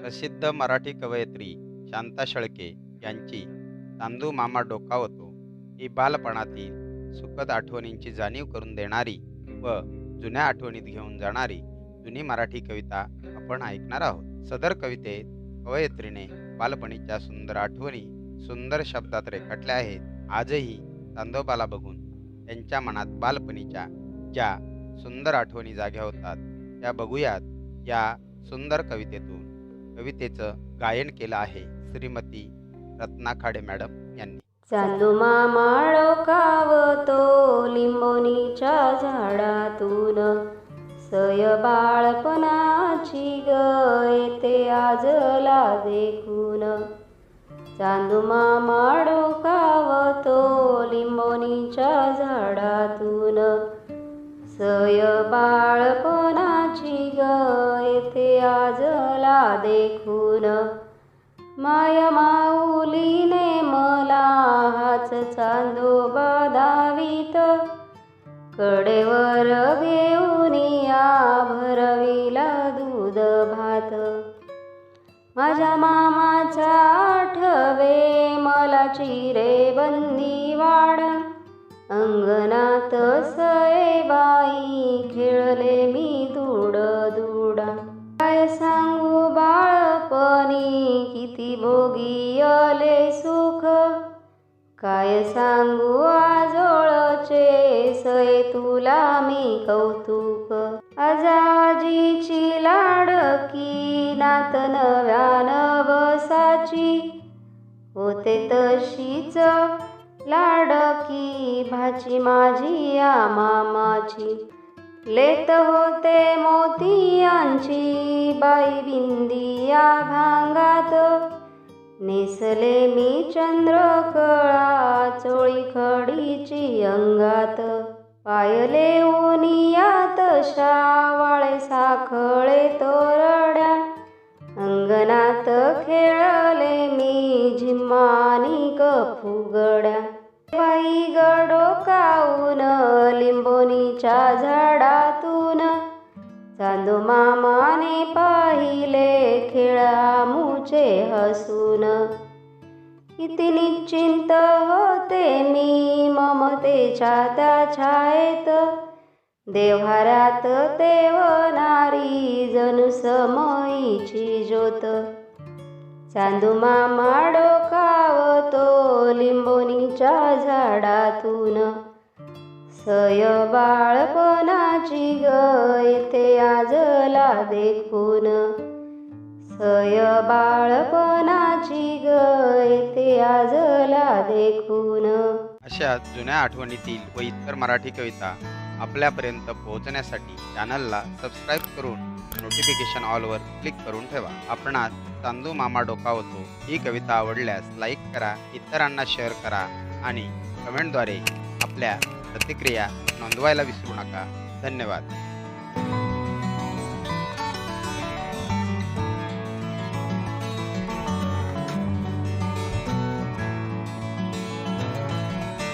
प्रसिद्ध मराठी कवयित्री शांता शेळके यांची तांदू मामा डोकावतो ही बालपणातील सुखद आठवणींची जाणीव करून देणारी व जुन्या आठवणीत घेऊन जाणारी जुनी मराठी कविता आपण ऐकणार आहोत. सदर कवितेत कवयित्रीने बालपणीच्या सुंदर आठवणी सुंदर शब्दात रेखाटल्या आहेत. आजही तांदोबाला बघून त्यांच्या मनात बालपणीच्या ज्या सुंदर आठवणी जाग्या होतात त्या बघूयात या सुंदर कवितेतून. कवितेचं गायन केलं आहे श्रीमती रत्नाखाडे मॅडम यांनी. चांदू माळो कावतो लिंबोनीच्या झाडातून. सय बाळपणाची ग येते आजला देखून चांदू माळो कावतो लिंबोनीच्या झाडातून. सय बाळपणाची ग येथे आजला देखून. माया माऊलीने मला हाच चांदोबा दावीत कडेवर घेऊन या भरविला दूध भात. माझ्या मामाचा आठवे मला चिरे बंदी वाड अंगणात सये बाई खेळले किती भोगी आले सुख. काय सांगू आजोळचे सय तुला मी कौतुक. आजाजीची लाडकी नात नव्यान नवसाची. होते तशीच लाडकी भाची माझी या मामाची. लेत होते मोतियांची बाई बिंदिया भांगात. नेसले मी चंद्रकळा चोळी खडीची अंगात. पायले ओनिया तशा वाळे साखळे तोरड्या. अंगणात खेळले मी झिम्मानी फुगड्या लिंबोनीच्या झाडातून. चांदू मामाने पाहिले खेळामूचे हसून. किती निश्चिंत होते मी ममतेच्या त्या छायेत देव्हाऱ्यात देवनारी जणू समईची ज्योत. चांदू मामा डोकावतो लिंबोनीच्या झाडातून. सय बाळपणाची ग येते आजला देखून सय बाळपणाची ग येते आजला देखून अशा जुन्या आठवणीतील व इतर मराठी कविता आपल्यापर्यंत पोहोचण्यासाठी चॅनलला सबस्क्राईब करून नोटिफिकेशन ऑलवर क्लिक करून ठेवा. आपणास चांदू मामा डोका होतो ही कविता आवडल्यास लाईक करा इतरांना शेअर करा आणि कमेंटद्वारे आपल्या प्रतिक्रिया नोंदवायला विसरू नका. धन्यवाद.